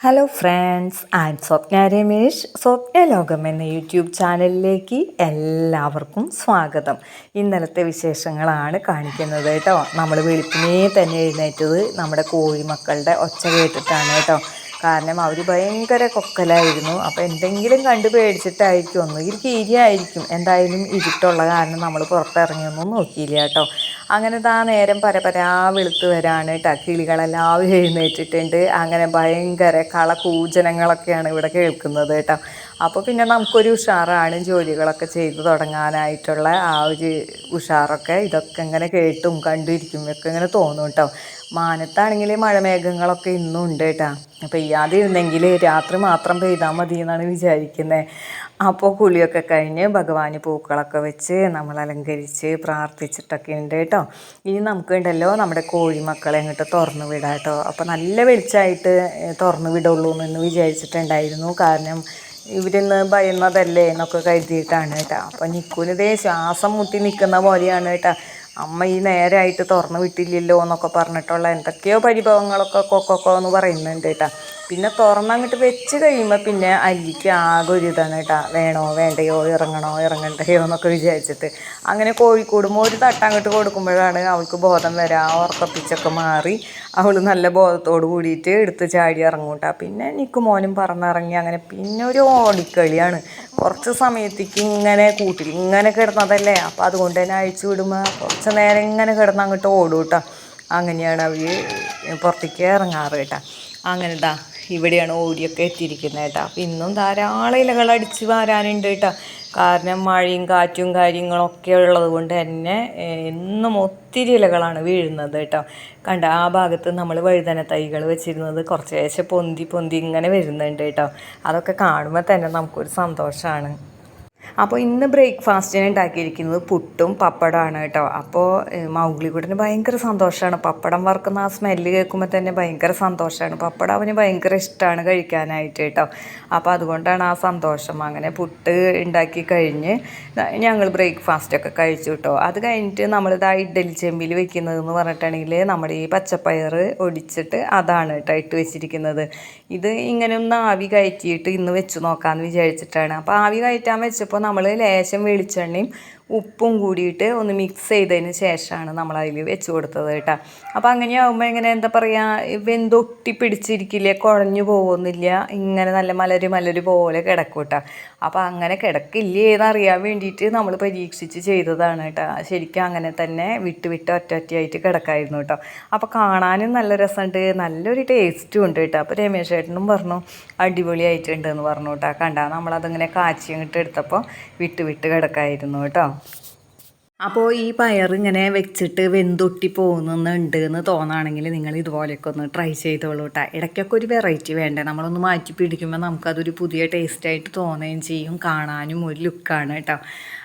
Hello friends am Swapna Ramesh Swapna ലോകം എന്ന YouTube ചാനലിലേക്ക് എല്ലാവർക്കും സ്വാഗതം. ഇന്നലത്തെ വിശേഷങ്ങളാണ് കാണിക്കുന്നത് കേട്ടോ. നമ്മൾ വെളുപ്പിനെ തന്നെ എഴുന്നേറ്റത് നമ്മുടെ കോഴിമക്കളുടെ ഒച്ച കേട്ടിട്ടാണ് കേട്ടോ. കാരണം അവർ ഭയങ്കര കൊക്കലായിരുന്നു. അപ്പോൾ എന്തെങ്കിലും കണ്ട് പേടിച്ചിട്ടായിരിക്കും. ഒന്നുകിൽ കീരിയായിരിക്കും. എന്തായാലും ഇരുട്ടുള്ള കാരണം നമ്മൾ പുറത്തിറങ്ങിയൊന്നും നോക്കിയില്ല കേട്ടോ. അങ്ങനെ താ നേരം പരപരാ വെളുത്ത് വരാണ്. കേട്ടോ കിളികളെല്ലാവരും എഴുന്നേറ്റിട്ടുണ്ട്. അങ്ങനെ ഭയങ്കര കളകൂജനങ്ങളൊക്കെയാണ് ഇവിടെ കേൾക്കുന്നത് കേട്ടോ. അപ്പോൾ പിന്നെ നമുക്കൊരു ഉഷാറാണ് ജോലികളൊക്കെ ചെയ്തു തുടങ്ങാനായിട്ടുള്ള ആ ഒരു ഉഷാറൊക്കെ ഇതൊക്കെ ഇങ്ങനെ കേട്ടും കണ്ടിരിക്കുമ്പോഴൊക്കെ ഇങ്ങനെ തോന്നും കേട്ടോ. മാനത്താണെങ്കിൽ മഴമേഘങ്ങളൊക്കെ ഇന്നും ഉണ്ട് കേട്ടോ. പെയ്യാതിരുന്നെങ്കിൽ രാത്രി മാത്രം പെയ്താൽ മതി എന്നാണ് വിചാരിക്കുന്നത്. അപ്പോൾ കുളിയൊക്കെ കഴിഞ്ഞ് ഭഗവാന് പൂക്കളൊക്കെ വെച്ച് നമ്മൾ അലങ്കരിച്ച് പ്രാർത്ഥിച്ചിട്ടൊക്കെ ഉണ്ട് കേട്ടോ. ഇനി നമുക്ക് ഉണ്ടല്ലോ നമ്മുടെ കോഴിമക്കളെ അങ്ങോട്ട് തുറന്നു വിടാം കേട്ടോ. അപ്പോൾ നല്ല വെളിച്ചമായിട്ട് തുറന്നു വിടുള്ളൂ എന്ന് വിചാരിച്ചിട്ടുണ്ടായിരുന്നു. കാരണം ഇവരിന്ന് ഭയന്നതല്ലേ എന്നൊക്കെ കരുതിയിട്ടാണ് കേട്ടോ. അപ്പോൾ നിൽക്കുന്നതേ ശ്വാസം മുട്ടി നിൽക്കുന്ന പോലെയാണ് കേട്ടോ. അമ്മ ഈ നേരമായിട്ട് തുറന്നു വിട്ടില്ലല്ലോ എന്നൊക്കെ പറഞ്ഞിട്ടുള്ള എന്തൊക്കെയോ പരിഭവങ്ങളൊക്കെ കൊക്കൊക്കെ എന്ന് പറയുന്നുണ്ട് കേട്ടാ. പിന്നെ തുറന്നങ്ങോട്ട് വെച്ച് കഴിയുമ്പോൾ പിന്നെ അല്ലിക്ക് ആകെ ഒരു ഇതാണ് കേട്ടാ. വേണോ വേണ്ടയോ ഇറങ്ങണോ ഇറങ്ങണ്ടയോ എന്നൊക്കെ വിചാരിച്ചിട്ട്. അങ്ങനെ കോഴിക്കൂടുമ്പോൾ ഒരു തട്ട അങ്ങോട്ട് കൊടുക്കുമ്പോഴാണ് അവൾക്ക് ബോധം വരാ. ഉറക്കപ്പിച്ചൊക്കെ മാറി അവൾ നല്ല ബോധത്തോട് കൂടിയിട്ട് എടുത്ത് ചാടി ഇറങ്ങൂട്ടാ. പിന്നെ എനിക്ക് മോനും പറന്നിറങ്ങി അങ്ങനെ പിന്നെ ഒരു ഓടിക്കളിയാണ്. കുറച്ച് സമയത്തേക്ക് ഇങ്ങനെ കൂട്ടിൽ ഇങ്ങനെ കിടന്നതല്ലേ അപ്പോൾ അതുകൊണ്ട് തന്നെ അഴിച്ചു വിടുമ്പോൾ കുറച്ച് നേരം ഇങ്ങനെ കിടന്ന് അങ്ങോട്ട് ഓടും കേട്ടോ. അങ്ങനെയാണ് അവർ പുറത്തേക്ക് ഇറങ്ങാറ് കേട്ടോ. അങ്ങനെ ഇതാ ഇവിടെയാണ് ഓടിയൊക്കെ എത്തിയിരിക്കുന്നത് കേട്ടോ. അപ്പം ഇന്നും ധാരാളം ഇലകൾ അടിച്ച് വാരാനുണ്ട് കേട്ടോ. കാരണം മഴയും കാറ്റും കാര്യങ്ങളൊക്കെ ഉള്ളത് കൊണ്ട് തന്നെ എന്നും ഒത്തിരി ഇലകളാണ് വീഴുന്നത് കേട്ടോ. കണ്ട ആ ഭാഗത്ത് നമ്മൾ വഴുതന തൈകൾ വെച്ചിരുന്നത് കുറച്ച് ശേഷം പൊന്തി പൊന്തി ഇങ്ങനെ വരുന്നുണ്ട് കേട്ടോ. അതൊക്കെ കാണുമ്പോൾ തന്നെ നമുക്കൊരു സന്തോഷമാണ് അപ്പോൾ ഇന്ന് ബ്രേക്ക്ഫാസ്റ്റിന് ഉണ്ടാക്കിയിരിക്കുന്നത് പുട്ടും പപ്പടമാണ് കേട്ടോ. അപ്പോൾ മൗഗ്ലിക്കുട്ടിന് ഭയങ്കര സന്തോഷമാണ് പപ്പടം വറുക്കുന്ന ആ സ്മെല്ല് കേൾക്കുമ്പോൾ തന്നെ ഭയങ്കര സന്തോഷമാണ് പപ്പടം അവന് ഭയങ്കര ഇഷ്ടമാണ് കഴിക്കാനായിട്ട് കേട്ടോ. അപ്പോൾ അതുകൊണ്ടാണ് ആ സന്തോഷം. അങ്ങനെ പുട്ട് ഉണ്ടാക്കി കഴിഞ്ഞ് ഞങ്ങൾ ബ്രേക്ക്ഫാസ്റ്റൊക്കെ കഴിച്ചു കേട്ടോ. അത് കഴിഞ്ഞിട്ട് നമ്മളിത് ഇഡ്ഡലി ചെമ്പിൽ വെക്കുന്നതെന്ന് പറഞ്ഞിട്ടുണ്ടെങ്കിൽ നമ്മുടെ ഈ പച്ചപ്പയർ ഒടിച്ചിട്ട് അതാണ് കേട്ടോ ഇട്ട് വെച്ചിരിക്കുന്നത്. ഇത് ഇങ്ങനെ ഒന്ന് ആവി കയറ്റിയിട്ട് ഇന്ന് വെച്ച് നോക്കാമെന്ന് വിചാരിച്ചിട്ടാണ്. അപ്പോൾ ആവി കയറ്റാൻ വെച്ചപ്പോൾ നമ്മൾ ലേശം വെളിച്ചെണ്ണയും ഉപ്പും കൂടിയിട്ട് ഒന്ന് മിക്സ് ചെയ്തതിന് ശേഷമാണ് നമ്മൾ അതിൽ വെച്ച് കൊടുത്തത് കേട്ടോ. അപ്പോൾ അങ്ങനെ അങ്ങനെയാകുമ്പോൾ ഇങ്ങനെ എന്താ പറയുക വെന്തൊട്ടി പിടിച്ചിരിക്കില്ല കുഴഞ്ഞു പോകുന്നില്ല ഇങ്ങനെ നല്ല മലര് മലര് പോലെ കിടക്കും കേട്ടോ. അപ്പോൾ അങ്ങനെ കിടക്കില്ലേ എന്നറിയാൻ വേണ്ടിയിട്ട് നമ്മൾ പരീക്ഷിച്ച് ചെയ്തതാണ് കേട്ടോ. ശരിക്കും അങ്ങനെ തന്നെ വിട്ട് വിട്ട് ഒറ്റ ഒറ്റയായിട്ട് കിടക്കായിരുന്നു കേട്ടോ. അപ്പോൾ കാണാനും നല്ല രസമുണ്ട് നല്ലൊരു ടേസ്റ്റും ഉണ്ട് കേട്ടോ. അപ്പോൾ രമേശ് ചേട്ടനും പറഞ്ഞു അടിപൊളിയായിട്ടുണ്ട് എന്ന് പറഞ്ഞു കേട്ടോ. കണ്ട നമ്മളതിങ്ങനെ കാച്ചിയും അങ്ങോട്ട് എടുത്തപ്പോൾ വിട്ട് വിട്ട് കിടക്കായിരുന്നു കേട്ടോ. അപ്പോൾ ഈ പയർ ഇങ്ങനെ വെച്ചിട്ട് വെന്തൊട്ടി പോകുന്നുണ്ട് എന്ന് തോന്നുകയാണെങ്കിൽ നിങ്ങൾ ഇതുപോലെയൊക്കെ ഒന്ന് ട്രൈ ചെയ്തോളൂ കേട്ടോ ഇടയ്ക്കൊക്കെ ഒരു വെറൈറ്റി വേണ്ടേ? നമ്മളൊന്ന് മാറ്റി പിടിക്കുമ്പോൾ നമുക്കതൊരു പുതിയ ടേസ്റ്റായിട്ട് തോന്നുകയും ചെയ്യും കാണാനും ഒരു ലുക്കാണ് കേട്ടോ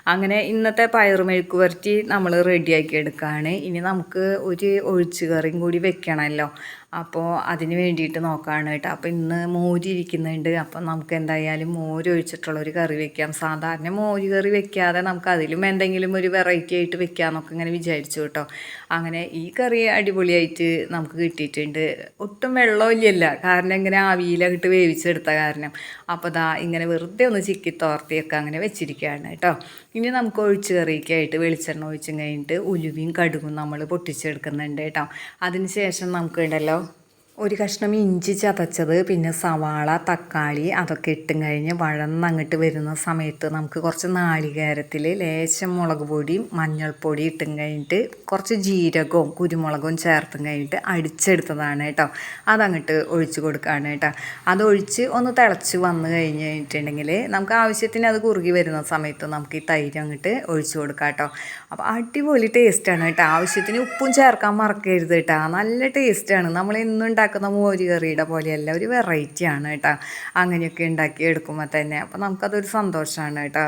അങ്ങനെ ഇന്നത്തെ പയർ മെഴുക്ക് വരട്ടി നമ്മൾ റെഡിയാക്കി എടുക്കുകയാണ് ഇനി നമുക്ക് ഒരു ഒഴിച്ചു കറിയും കൂടി വെക്കണമല്ലോ അപ്പോൾ അതിന് വേണ്ടിയിട്ട് നോക്കുകയാണ് കേട്ടോ. അപ്പോൾ ഇന്ന് മോര് ഇരിക്കുന്നുണ്ട്. അപ്പം നമുക്ക് എന്തായാലും മോര് ഒഴിച്ചിട്ടുള്ളൊരു കറി വെക്കാം. സാധാരണ മോര് കറി വെക്കാതെ നമുക്ക് അതിലും എന്തെങ്കിലും ഒരു വെറൈറ്റി ആയിട്ട് വെക്കാമെന്നൊക്കെ ഇങ്ങനെ വിചാരിച്ചു കേട്ടോ. അങ്ങനെ ഈ കറി അടിപൊളിയായിട്ട് നമുക്ക് കിട്ടിയിട്ടുണ്ട്. ഒട്ടും വെള്ളമില്ലല്ല കാരണം ഇങ്ങനെ ആവിയിലിട്ട് വേവിച്ചെടുത്ത കാരണം. അപ്പോൾ ദാ ഇങ്ങനെ വെറുതെ ഒന്ന് ചിക്കി തോർത്തിയൊക്കെ അങ്ങനെ വെച്ചിരിക്കുകയാണ് കേട്ടോ. ഇനി നമുക്ക് ഒഴിച്ച് കറിയൊക്കെയായിട്ട് വെളിച്ചെണ്ണ ഒഴിച്ചും കഴിഞ്ഞിട്ട് ഉലുവയും കടുകും നമ്മൾ പൊട്ടിച്ചെടുക്കുന്നുണ്ട് കേട്ടോ. അതിന് ശേഷം നമുക്ക് ഉണ്ടല്ലോ ഒരു കഷ്ണം ഇഞ്ചി ചതച്ചത് പിന്നെ സവാള തക്കാളി അതൊക്കെ ഇട്ടും കഴിഞ്ഞ് വഴന്നങ്ങോട്ട് വരുന്ന സമയത്ത് നമുക്ക് കുറച്ച് നാളികേരത്തിൽ ലേശം മുളക് പൊടിയും മഞ്ഞൾപ്പൊടി ഇട്ടും കഴിഞ്ഞിട്ട് കുറച്ച് ജീരകവും കുരുമുളകും ചേർത്തും കഴിഞ്ഞിട്ട് അടിച്ചെടുത്തതാണ് കേട്ടോ. അതങ്ങോട്ട് ഒഴിച്ച് കൊടുക്കുകയാണ് കേട്ടോ. അതൊഴിച്ച് ഒന്ന് തിളച്ച് വന്ന് കഴിഞ്ഞ് കഴിഞ്ഞിട്ടുണ്ടെങ്കിൽ നമുക്ക് ആവശ്യത്തിന് അത് കുറുകി വരുന്ന സമയത്ത് നമുക്ക് ഈ തൈര് അങ്ങോട്ട് ഒഴിച്ച് കൊടുക്കാം കേട്ടോ. അപ്പോൾ അടിപൊളി ടേസ്റ്റാണ് കേട്ടോ. ആവശ്യത്തിന് ഉപ്പും ചേർക്കാൻ മറക്കരുത് കേട്ടോ. നല്ല ടേസ്റ്റാണ് നമ്മൾ എന്നും ഉണ്ടാക്കുന്ന മോര് കറിയുടെ പോലെയല്ല ഒരു വെറൈറ്റിയാണ് കേട്ടോ. അങ്ങനെയൊക്കെ ഉണ്ടാക്കി എടുക്കുമ്പോൾ തന്നെ. അപ്പോൾ നമുക്കതൊരു സന്തോഷമാണ് കേട്ടോ.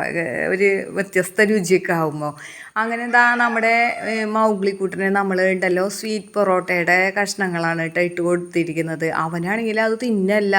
ഒരു വ്യത്യസ്ത രുചിയൊക്കെ ആകുമ്പോൾ അങ്ങനെ എന്താ നമ്മുടെ മൗഗ്ലിക്കൂട്ടിന് നമ്മൾ ഉണ്ടല്ലോ സ്വീറ്റ് പൊറോട്ടയുടെ കഷ്ണങ്ങളാണ് കേട്ടോ ഇട്ട് കൊടുത്തിരിക്കുന്നത്. അവനാണെങ്കിൽ അത് തിന്നല്ല.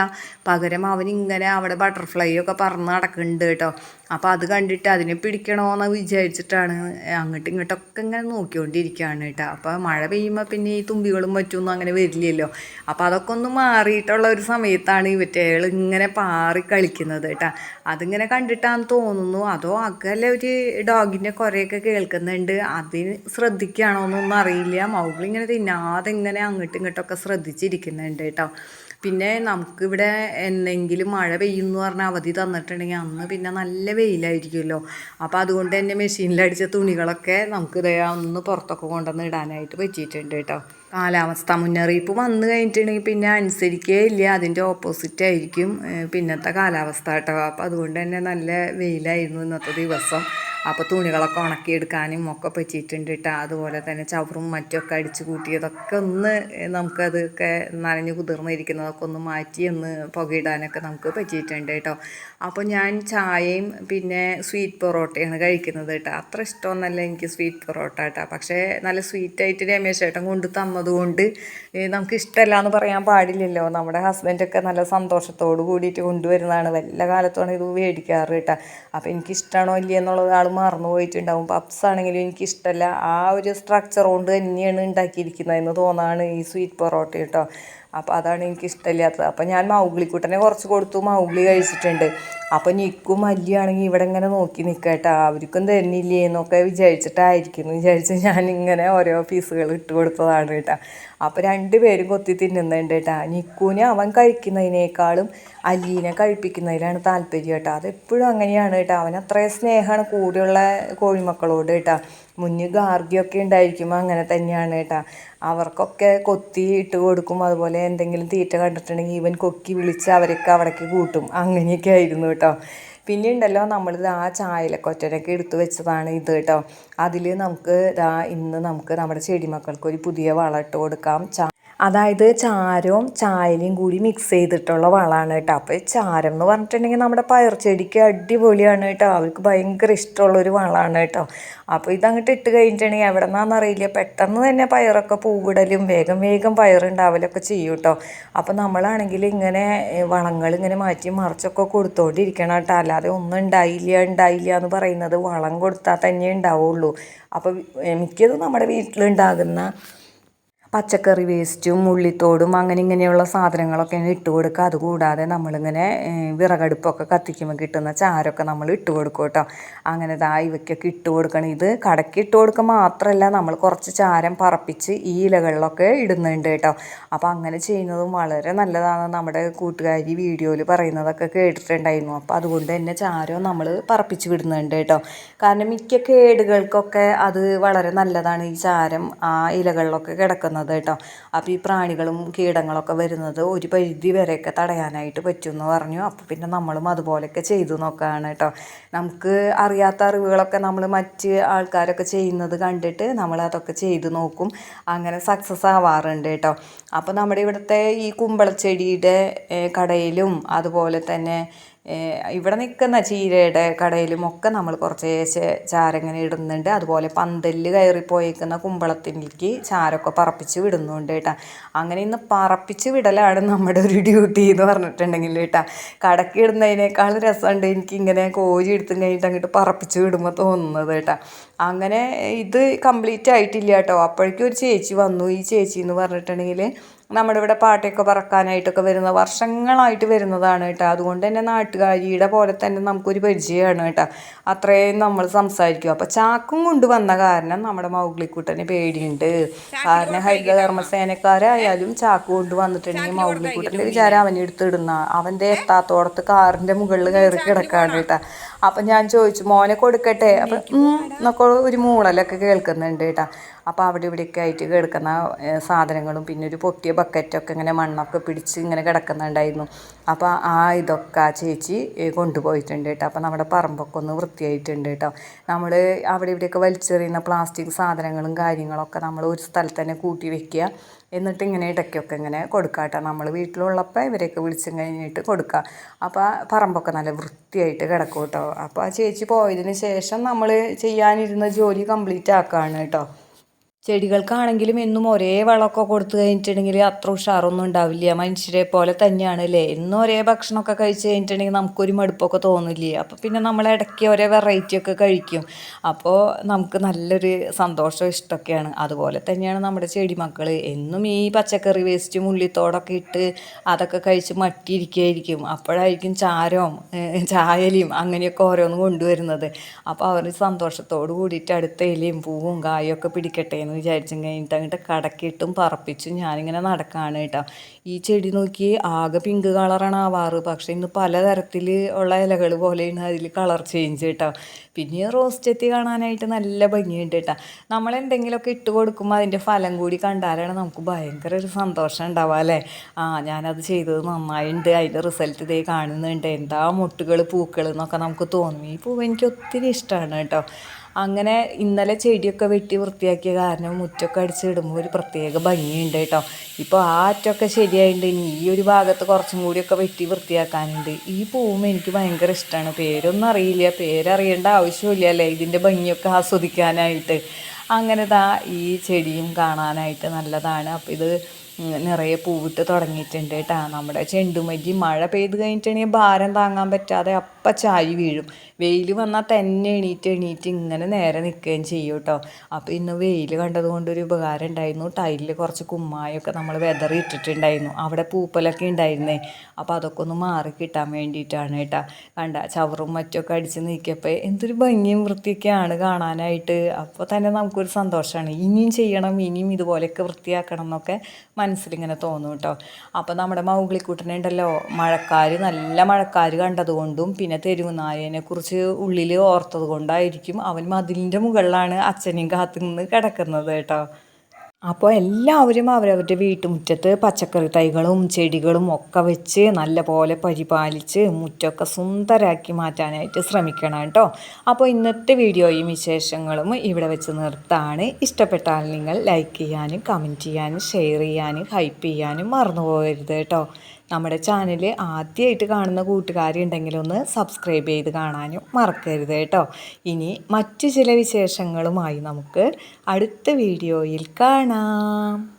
പകരം അവനിങ്ങനെ അവിടെ ബട്ടർഫ്ലൈ ഒക്കെ പറന്ന് നടക്കുന്നുണ്ട് കേട്ടോ. അപ്പോൾ അത് കണ്ടിട്ട് അതിനെ പിടിക്കണമെന്ന് വിചാരിച്ചിട്ടാണ് അങ്ങോട്ടും ഇങ്ങോട്ടൊക്കെ ഇങ്ങനെ നോക്കിക്കൊണ്ടിരിക്കുകയാണ് കേട്ടോ. അപ്പോൾ മഴ പെയ്യുമ്പോൾ പിന്നെ ഈ തുമ്പികളും മറ്റൊന്നും അങ്ങനെ വരില്ലല്ലോ. അപ്പോൾ അതൊക്കെ ഒന്ന് മാറിയിട്ടുള്ള ഒരു സമയത്താണ് ഇവറ്റകൾ ഇങ്ങനെ പാറി കളിക്കുന്നത് കേട്ടോ. അതിങ്ങനെ കണ്ടിട്ടാന്ന് തോന്നുന്നു. അതോ അകലെ ഒരു ഡോഗിന്റെ കുറേയൊക്കെ കേൾക്കുന്നുണ്ട്. അതിന് ശ്രദ്ധിക്കുകയാണോ എന്നൊന്നും അറിയില്ല. മൗഗ്ലി ഇങ്ങനെ തിന്നാതെ ഇങ്ങനെ അങ്ങോട്ടും ഇങ്ങോട്ടൊക്കെ ശ്രദ്ധിച്ചിരിക്കുന്നുണ്ട് കേട്ടോ. പിന്നെ നമുക്കിവിടെ എന്തെങ്കിലും മഴ പെയ്യുന്ന പറഞ്ഞാൽ അവധി തന്നിട്ടുണ്ടെങ്കിൽ അന്ന് പിന്നെ നല്ല വെയിലായിരിക്കുമല്ലോ. അപ്പോൾ അതുകൊണ്ട് തന്നെ മെഷീനിലടിച്ച തുണികളൊക്കെ നമുക്ക് ഇതേ ഒന്ന് പുറത്തൊക്കെ കൊണ്ടുവന്ന് ഇടാനായിട്ട് പറ്റിയിട്ടുണ്ട് കേട്ടോ. കാലാവസ്ഥ മുന്നറിയിപ്പ് വന്നു കഴിഞ്ഞിട്ടുണ്ടെങ്കിൽ പിന്നെ അനുസരിക്കേ ഇല്ല. അതിന്റെ ഓപ്പോസിറ്റ് ആയിരിക്കും. പിന്നത്തെ കാലാവസ്ഥ കേട്ടോ. അപ്പോൾ അതുകൊണ്ട് തന്നെ നല്ല വെയിലായിരുന്നു ഇന്നത്തെ ദിവസം. അപ്പോൾ തുണികളൊക്കെ ഉണക്കിയെടുക്കാനും ഒക്കെ പറ്റിയിട്ടുണ്ട് കേട്ടോ. അതുപോലെ തന്നെ ചവറും മറ്റൊക്കെ അടിച്ചു കൂട്ടിയതൊക്കെ ഒന്ന് നമുക്കതൊക്കെ നനഞ്ഞു കുതിർന്നിരിക്കുന്നതൊക്കെ ഒന്ന് മാറ്റി ഒന്ന് പുകയിടാനൊക്കെ നമുക്ക് പറ്റിയിട്ടുണ്ട് കേട്ടോ. അപ്പോൾ ഞാൻ ചായയും പിന്നെ സ്വീറ്റ് പൊറോട്ടയാണ് കഴിക്കുന്നത് കേട്ടോ. അത്ര ഇഷ്ടമൊന്നല്ല എനിക്ക് സ്വീറ്റ് പൊറോട്ട കേട്ടോ. പക്ഷേ നല്ല സ്വീറ്റായിട്ട് രമേശ് ചേട്ടൻ കൊണ്ട് തന്നതുകൊണ്ട് ഏ, നമുക്ക് ഇഷ്ടമല്ല എന്ന് പറയാൻ പാടില്ലല്ലോ. നമ്മുടെ ഹസ്ബൻഡൊക്കെ നല്ല സന്തോഷത്തോട് കൂടിയിട്ട് കൊണ്ടുവരുന്നതാണ്. വല്ല കാലത്താണ് ഇത് മേടിക്കാറ് കേട്ടോ. അപ്പോൾ എനിക്ക് ഇഷ്ടമാണോ ഇല്ലയോ എന്നുള്ളത് ആൾ മറന്നു പോയിട്ടുണ്ടാവും. പപ്സ് ആണെങ്കിലും എനിക്ക് ഇഷ്ടമല്ല ആ ഒരു സ്ട്രക്ചർ കൊണ്ട് തന്നെയാണ് ഉണ്ടാക്കിയിരിക്കുന്നതെന്ന് തോന്നാണ് ഈ സ്വീറ്റ് പൊറോട്ട കേട്ടോ. അപ്പോൾ അതാണ് എനിക്ക് ഇഷ്ടമില്ലാത്തത് അപ്പോൾ ഞാൻ മൗഗ്ലിക്കുട്ടനെ കുറച്ച് കൊടുത്തു മൗഗ്ലി കഴിച്ചിട്ടുണ്ട്. അപ്പോൾ നിൽക്കും മല്ലിയാണെങ്കിൽ ഇവിടെ ഇങ്ങനെ നോക്കി നിൽക്കട്ടെ അവർക്കും തരുന്നില്ലേ എന്നൊക്കെ വിചാരിച്ചിട്ടായിരിക്കും എന്ന് വിചാരിച്ച് ഞാൻ ഇങ്ങനെ ഓരോ പീസുകൾ ഇട്ട് കൊടുത്തതാണ് കേട്ടോ. അപ്പോൾ രണ്ടുപേരും കൊത്തി തിന്നുന്നുണ്ട് കേട്ടോ. നിക്കുവിന് അവൻ കഴിക്കുന്നതിനേക്കാളും അല്ലീനെ കഴിപ്പിക്കുന്നതിലാണ് താല്പര്യം കേട്ടോ. അതെപ്പോഴും അങ്ങനെയാണ് കേട്ടോ. അവൻ അത്രയും സ്നേഹമാണ് കൂടെയുള്ള കോഴിമക്കളോട് കേട്ടോ. മുന്നിൽ ഗാർഗിയൊക്കെ ഉണ്ടായിരിക്കുമ്പോൾ അങ്ങനെ തന്നെയാണ് കേട്ടോ. അവർക്കൊക്കെ കൊത്തി ഇട്ട് കൊടുക്കും. അതുപോലെ എന്തെങ്കിലും തീറ്റ കണ്ടിട്ടുണ്ടെങ്കിൽ ഇവൻ കൊക്കി വിളിച്ച് അവരൊക്കെ അവിടേക്ക് കൂട്ടും. അങ്ങനെയൊക്കെ ആയിരുന്നു കേട്ടോ. പിന്നെ ഉണ്ടല്ലോ നമ്മളിത് ആ ചായലക്കൊറ്റനൊക്കെ എടുത്തു വെച്ചതാണ് ഇത് കേട്ടോ. അതിൽ നമുക്ക് ഇന്ന് നമുക്ക് നമ്മുടെ ചെടിമക്കൾക്ക് ഒരു പുതിയ വളം ഇട്ട് കൊടുക്കാം. അതായത് ചാരവും ചായലയും കൂടി മിക്സ് ചെയ്തിട്ടുള്ള വളമാണ് കേട്ടോ. അപ്പോൾ ചാരം എന്ന് പറഞ്ഞിട്ടുണ്ടെങ്കിൽ നമ്മുടെ പയർ ചെടിക്ക് അടിപൊളിയാണ് കേട്ടോ. അവർക്ക് ഭയങ്കര ഇഷ്ടമുള്ളൊരു വളമാണ് കേട്ടോ. അപ്പോൾ ഇതങ്ങോട്ട് ഇട്ട് കഴിഞ്ഞിട്ടുണ്ടെങ്കിൽ എവിടെ നിന്നാണെന്നറിയില്ല പെട്ടെന്ന് തന്നെ പയറൊക്കെ പൂവിടലും വേഗം വേഗം പയറുണ്ടാവലൊക്കെ ചെയ്യും കേട്ടോ. അപ്പോൾ നമ്മളാണെങ്കിൽ ഇങ്ങനെ വളങ്ങൾ ഇങ്ങനെ മാറ്റി മറിച്ചൊക്കെ കൊടുത്തോണ്ടിരിക്കണം കേട്ടോ. അല്ലാതെ ഒന്നും ഉണ്ടായില്ല ഉണ്ടായില്ല എന്ന് പറയുന്നത് വളം കൊടുത്താൽ തന്നെ ഉണ്ടാവുള്ളൂ. അപ്പോൾ മിക്കതും നമ്മുടെ വീട്ടിലുണ്ടാകുന്ന പച്ചക്കറി വേസ്റ്റും ഉള്ളിത്തോടും അങ്ങനെ ഇങ്ങനെയുള്ള സാധനങ്ങളൊക്കെ ഇട്ട് കൊടുക്കുക. അതുകൂടാതെ നമ്മളിങ്ങനെ വിറകടുപ്പൊക്കെ കത്തിക്കുമ്പോൾ കിട്ടുന്ന ചാരമൊക്കെ നമ്മൾ ഇട്ട് കൊടുക്കും കേട്ടോ. അങ്ങനെ ദാ ഇവയ്ക്കൊക്കെ ഇട്ട് കൊടുക്കണം. ഇത് കടക്ക് ഇട്ട് കൊടുക്കുക മാത്രമല്ല നമ്മൾ കുറച്ച് ചാരം പറപ്പിച്ച് ഈ ഇലകളിലൊക്കെ ഇടുന്നുണ്ട് കേട്ടോ. അപ്പോൾ അങ്ങനെ ചെയ്യുന്നതും വളരെ നല്ലതാണ്. നമ്മുടെ കൂട്ടുകാരി വീഡിയോയിൽ പറയുന്നതൊക്കെ കേട്ടിട്ടുണ്ടായിരുന്നു. അപ്പോൾ അതുകൊണ്ട് തന്നെ ചാരം നമ്മൾ പറപ്പിച്ച് വിടുന്നുണ്ട് കേട്ടോ. കാരണം മിക്ക കേടുകൾക്കൊക്കെ അത് വളരെ നല്ലതാണ്. ഈ ചാരം ആ ഇലകളിലൊക്കെ കിടക്കുന്നത് കേട്ടോ. അപ്പോൾ ഈ പ്രാണികളും കീടങ്ങളൊക്കെ വരുന്നത് ഒരു പരിധി വരെയൊക്കെ തടയാനായിട്ട് പറ്റുമെന്ന് പറഞ്ഞു. അപ്പോൾ പിന്നെ നമ്മളും അതുപോലെയൊക്കെ ചെയ്തു നോക്കുകയാണ് കേട്ടോ. നമുക്ക് അറിയാത്ത അറിവുകളൊക്കെ നമ്മൾ മറ്റ് ആൾക്കാരൊക്കെ ചെയ്യുന്നത് കണ്ടിട്ട് നമ്മൾ അതൊക്കെ ചെയ്തു നോക്കും. അങ്ങനെ സക്സസ് ആവാറുണ്ട് കേട്ടോ. അപ്പോൾ നമ്മുടെ ഇവിടുത്തെ ഈ കുമ്പളച്ചെടിയുടെ കടയിലും അതുപോലെ തന്നെ ഇവിടെ നിൽക്കുന്ന ചീരയുടെ കടയിലും ഒക്കെ നമ്മൾ കുറച്ച് ചാരങ്ങനെ ഇടുന്നുണ്ട്. അതുപോലെ പന്തലിൽ കയറിപ്പോയേക്കുന്ന കുമ്പളത്തിലേക്ക് ചാരമൊക്കെ പറപ്പിച്ച് വിടുന്നുണ്ട് കേട്ടോ. അങ്ങനെ ഇന്ന് പറപ്പിച്ച് വിടലാണ് നമ്മുടെ ഒരു ഡ്യൂട്ടി എന്ന് പറഞ്ഞിട്ടുണ്ടെങ്കിൽ കേട്ടോ. കടക്ക് ഇടുന്നതിനേക്കാൾ രസമുണ്ട്. എനിക്കിങ്ങനെ കോഴി എടുത്തും കഴിഞ്ഞിട്ട് അങ്ങോട്ട് പറപ്പിച്ച് വിടുമ്പോൾ തോന്നുന്നത് കേട്ടോ. അങ്ങനെ ഇത് കംപ്ലീറ്റ് ആയിട്ടില്ല കേട്ടോ. അപ്പോഴേക്കും ഒരു ചേച്ചി വന്നു. ഈ ചേച്ചി എന്ന് പറഞ്ഞിട്ടുണ്ടെങ്കിൽ നമ്മുടെ ഇവിടെ പാട്ടയൊക്കെ പറക്കാനായിട്ടൊക്കെ വരുന്ന വർഷങ്ങളായിട്ട് വരുന്നതാണ് കേട്ടോ. അതുകൊണ്ട് തന്നെ നാട്ടുകാരിയുടെ പോലെ തന്നെ നമുക്കൊരു പരിചയമാണ് കേട്ടോ. അത്രയും നമ്മൾ സംസാരിക്കും. അപ്പോൾ ചാക്കും കൊണ്ടുവന്ന കാരണം നമ്മുടെ മൗഗ്ലിക്കുട്ടന് പേടിയുണ്ട്. കാരണം ഹരിതകർമ്മസേനക്കാരായാലും ചാക്ക് കൊണ്ട് വന്നിട്ടുണ്ടെങ്കിൽ മൗഗ്ലിക്കുട്ടന്റെ വിചാരം അവനെ എടുത്തിടുന്ന. അവന്റെ എത്താത്തോടത്ത് കാറിന്റെ മുകളിൽ കയറി കിടക്കാണ് കേട്ടോ. അപ്പം ഞാൻ ചോദിച്ചു മോനെ കൊടുക്കട്ടെ? അപ്പം എന്നൊക്കെ ഒരു മൂളലൊക്കെ കേൾക്കുന്നുണ്ട് കേട്ടോ. അപ്പോൾ അവിടെ ഇവിടെയൊക്കെ ആയിട്ട് കിടക്കുന്ന സാധനങ്ങളും പിന്നെ ഒരു പൊട്ടിയ ബക്കറ്റൊക്കെ ഇങ്ങനെ മണ്ണൊക്കെ പിടിച്ച് ഇങ്ങനെ കിടക്കുന്നുണ്ടായിരുന്നു. അപ്പോൾ ആ ഇതൊക്കെ ആ ചേച്ചി കൊണ്ടുപോയിട്ടുണ്ട് കേട്ടോ. അപ്പോൾ നമ്മുടെ പറമ്പൊക്കെ ഒന്ന് വൃത്തിയായിട്ടുണ്ട് കേട്ടോ. നമ്മൾ അവിടെ ഇവിടെയൊക്കെ വലിച്ചെറിയുന്ന പ്ലാസ്റ്റിക് സാധനങ്ങളും കാര്യങ്ങളൊക്കെ നമ്മൾ ഒരു സ്ഥലത്ത് തന്നെ കൂട്ടി വെക്കുക. എന്നിട്ട് ഇങ്ങനെ ഇടയ്ക്കൊക്കെ ഇങ്ങനെ കൊടുക്കുക കേട്ടോ. നമ്മൾ വീട്ടിലുള്ളപ്പോൾ ഇവരെയൊക്കെ വിളിച്ചും കഴിഞ്ഞിട്ട് കൊടുക്കുക അപ്പോൾ പറമ്പൊക്കെ നല്ല വൃത്തിയായിട്ട് കിടക്കും കേട്ടോ. അപ്പോൾ ആ ചേച്ചി പോയതിന് ശേഷം നമ്മൾ ചെയ്യാനിരുന്ന ജോലി കംപ്ലീറ്റ് ആക്കുകയാണ് കേട്ടോ. ചെടികൾക്കാണെങ്കിലും എന്നും ഒരേ വളമൊക്കെ കൊടുത്തു കഴിഞ്ഞിട്ടുണ്ടെങ്കിൽ അത്ര ഉഷാറൊന്നും ഉണ്ടാവില്ല. മനുഷ്യരെ പോലെ തന്നെയാണ് അല്ലേ? എന്നും ഒരേ ഭക്ഷണമൊക്കെ കഴിച്ച് കഴിഞ്ഞിട്ടുണ്ടെങ്കിൽ നമുക്കൊരു മടുപ്പൊക്കെ തോന്നില്ല? അപ്പോൾ പിന്നെ നമ്മൾ ഇടയ്ക്ക് ഒരേ വെറൈറ്റി ഒക്കെ കഴിക്കും. അപ്പോൾ നമുക്ക് നല്ലൊരു സന്തോഷം ഇഷ്ടമൊക്കെയാണ്. അതുപോലെ തന്നെയാണ് നമ്മുടെ ചെടി മക്കൾ എന്നും ഈ പച്ചക്കറി വേസ്റ്റും ഉള്ളിത്തോടൊക്കെ ഇട്ട് അതൊക്കെ കഴിച്ച് മട്ടിയിരിക്കുകയായിരിക്കും. അപ്പോഴായിരിക്കും ചാരവും ചായലയും അങ്ങനെയൊക്കെ ഓരോന്ന് കൊണ്ടുവരുന്നത്. അപ്പോൾ അവർ സന്തോഷത്തോട് കൂടിയിട്ട് അടുത്ത ഇലയും പൂവും കായും ഒക്കെ പിടിക്കട്ടെ എന്ന് വിചാരിച്ചും കഴിഞ്ഞിട്ട് അങ്ങോട്ട് കടക്കിട്ടും പറപ്പിച്ചും ഞാനിങ്ങനെ നടക്കാണ് കേട്ടോ. ഈ ചെടി നോക്കി ആകെ പിങ്ക് കളറാണ് ആവാറ്. പക്ഷേ ഇന്ന് പലതരത്തിൽ ഉള്ള ഇലകൾ പോലെയാണ് അതിൽ കളർ ചേഞ്ച് കേട്ടോ. പിന്നെ റോസ് ചെത്തി കാണാനായിട്ട് നല്ല ഭംഗിയുണ്ട് കേട്ടോ. നമ്മൾ എന്തെങ്കിലുമൊക്കെ ഇട്ട് കൊടുക്കുമ്പോൾ അതിന്റെ ഫലം കൂടി കണ്ടാലാണ് നമുക്ക് ഭയങ്കര ഒരു സന്തോഷം ഉണ്ടാവുക അല്ലേ? ആ ഞാനത് ചെയ്തത് നന്നായിട്ടുണ്ട് അതിന്റെ റിസൾട്ട് ഇതേ കാണുന്നുണ്ട്. എന്താ മുട്ടുകൾ പൂക്കൾ എന്നൊക്കെ നമുക്ക് തോന്നും. ഈ പൂവ് എനിക്ക് ഒത്തിരി ഇഷ്ടമാണ് കേട്ടോ. അങ്ങനെ ഇന്നലെ ചെടിയൊക്കെ വെട്ടി വൃത്തിയാക്കിയ കാരണം മുറ്റൊക്കെ അടിച്ചിടുമ്പോൾ ഒരു പ്രത്യേക ഭംഗിയുണ്ട് കേട്ടോ. ഇപ്പോൾ ആ അറ്റമൊക്കെ ശരിയായിട്ടുണ്ട് ഇനി ഈ ഒരു ഭാഗത്ത് കുറച്ചും കൂടിയൊക്കെ വെട്ടി വൃത്തിയാക്കാനുണ്ട്. ഈ പൂവും എനിക്ക് ഭയങ്കര ഇഷ്ടമാണ് പേരൊന്നും അറിയില്ല. പേരറിയേണ്ട ആവശ്യമില്ല അല്ലേ? ഇതിന്റെ ഭംഗിയൊക്കെ ആസ്വദിക്കാനായിട്ട്. അങ്ങനെ ദാ ഈ ചെടിയും കാണാനായിട്ട് നല്ലതാണ്. അപ്പോൾ ഇത് നിറയെ പൂവിട്ട് തുടങ്ങിയിട്ടുണ്ട് കേട്ടോ. നമ്മുടെ ചെണ്ടുമല്ലി മഴ പെയ്ത് കഴിഞ്ഞിട്ടുണ്ടെങ്കിൽ ഭാരം താങ്ങാൻ പറ്റാതെ അപ്പം ചാരി വീഴും. വെയിൽ വന്നാൽ തന്നെ എണീറ്റ് എണീറ്റ് ഇങ്ങനെ നേരെ നിൽക്കുകയും ചെയ്യും കേട്ടോ അപ്പോൾ ഇന്ന് വെയിൽ കണ്ടതുകൊണ്ട് ഒരു ഉപകാരം ഉണ്ടായിരുന്നു. ടൈലിൽ കുറച്ച് കുമ്മായൊക്കെ നമ്മൾ വെതറി ഇട്ടിട്ടുണ്ടായിരുന്നു. അവിടെ പൂപ്പലൊക്കെ ഉണ്ടായിരുന്നേ. അപ്പോൾ അതൊക്കെ ഒന്ന് മാറി കിട്ടാൻ വേണ്ടിയിട്ടാണ് കേട്ടോ. കണ്ട ചവറും മറ്റൊക്കെ അടിച്ച് നീക്കിയപ്പോൾ എന്തൊരു ഭംഗിയും വൃത്തിയൊക്കെയാണ് കാണാനായിട്ട്. അപ്പോൾ തന്നെ നമുക്കൊരു സന്തോഷമാണ് ഇനിയും ചെയ്യണം ഇനിയും ഇതുപോലെയൊക്കെ വൃത്തിയാക്കണം എന്നൊക്കെ മനസ്സിലിങ്ങനെ തോന്നും കേട്ടോ അപ്പോൾ നമ്മുടെ മൗഗ്ലിക്കുട്ടനെ ഉണ്ടല്ലോ മഴക്കാർ നല്ല മഴക്കാർ കണ്ടതുകൊണ്ടും പിന്നെ തെരുവുനായനെ കുറിച്ച് ഉള്ളിൽ ഓർത്തത് കൊണ്ടായിരിക്കും അവൻ മതിലിന്റെ മുകളിലാണ് അച്ഛനെയും കാത്തു നിന്ന് കിടക്കുന്നത് കേട്ടോ. അപ്പോൾ എല്ലാവരും അവരവരുടെ വീട്ടുമുറ്റത്ത് പച്ചക്കറി തൈകളും ചെടികളും ഒക്കെ വെച്ച് നല്ലപോലെ പരിപാലിച്ച് മുറ്റമൊക്കെ സുന്ദരാക്കി മാറ്റാനായിട്ട് ശ്രമിക്കണം കേട്ടോ. അപ്പോൾ ഇന്നത്തെ വീഡിയോയും വിശേഷങ്ങളും ഇവിടെ വെച്ച് നിർത്താണ്. ഇഷ്ടപ്പെട്ടാൽ നിങ്ങൾ ലൈക്ക് ചെയ്യാനും കമന്റ് ചെയ്യാനും ഷെയർ ചെയ്യാനും ഹൈപ്പ് ചെയ്യാനും മറന്നു പോകരുത് കേട്ടോ. നമ്മുടെ ചാനൽ ആദ്യമായിട്ട് കാണുന്ന കൂട്ടുകാരുണ്ടെങ്കിൽ ഒന്ന് സബ്സ്ക്രൈബ് ചെയ്ത് കാണാനും മറക്കരുത് കേട്ടോ. ഇനി മറ്റു ചില വിശേഷങ്ങളുമായി നമുക്ക് അടുത്ത വീഡിയോയിൽ കാണാം.